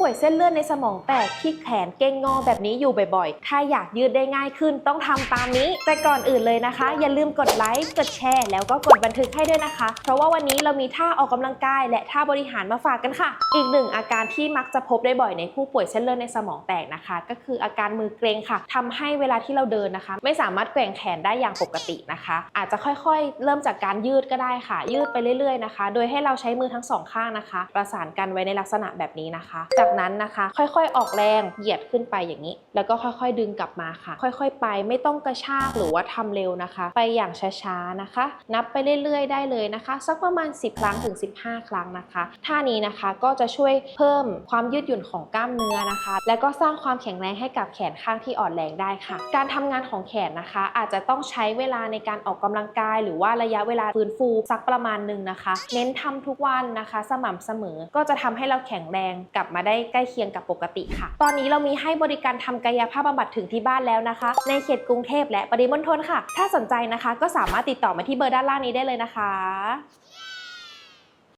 ป่วยเส้นเลือดในสมองแตกที่แขนเก้งงอแบบนี้อยู่บ่อยๆ ถ้าอยากยืดได้ง่ายขึ้นต้องทำตามนี้ แต่ก่อนอื่นเลยนะคะ อย่าลืมกดไลค์ กดแชร์ แล้วก็กดบันทึกให้ด้วยนะคะ เพราะว่าวันนี้เรามีท่าออกกำลังกาย และท่าบริหารมาฝากกันค่ะ อีกหนึ่งอาการที่มักจะพบได้บ่อยในผู้ป่วยเส้นเลือดในสมองแตกนะคะ ก็คืออาการมือเกร็งค่ะทำให้เวลาที่เราเดินนะคะ ไม่สามารถแกว่งแขนได้อย่างปกตินะคะ อาจจะค่อยๆ เริ่มจากการยืดก็ได้ค่ะ ยืดไปเรื่อยๆนะคะ โดยให้เราใช้มือทั้งสองข้างนะคะ ประสานกันไว้ในลักษณะแบบนี้นะคะ จากนั้นนะคะ ค่อยๆ ออกแรงเหยียดขึ้นไปอย่างนี้ แล้วก็ค่อยๆ ดึงกลับมาค่ะ ค่อยๆ ไปไม่ต้องกระชากหรือว่าทำเร็วนะคะ ไปอย่างช้าๆนะคะ นับไปเรื่อยๆ ได้เลยนะคะ สักประมาณ 10 ครั้งถึง 15 ครั้งนะคะท่านี้นะคะก็จะช่วยเพิ่มความยืดหยุ่นของกล้ามเนื้อนะคะ และก็สร้างความแข็งแรงให้กับแขนข้างที่อ่อนแรงได้ค่ะ การทำงานของแขนนะคะ อาจจะต้องใช้เวลาในการออกกำลังกาย หรือว่าระยะเวลาฟื้นฟูสักประมาณหนึ่งนะคะ เน้นทำทุกวันนะคะ สม่ำเสมอก็จะทำให้เราแข็งแรงกลับมาได้ใกล้เคียงกับปกติค่ะ ตอนนี้เรามีให้บริการทำกายภาพบำบัดถึงที่บ้านแล้วนะคะ ในเขตกรุงเทพและปริมณฑลค่ะ ถ้าสนใจนะคะ ก็สามารถติดต่อมาที่เบอร์ด้านล่างนี้ได้เลยนะคะ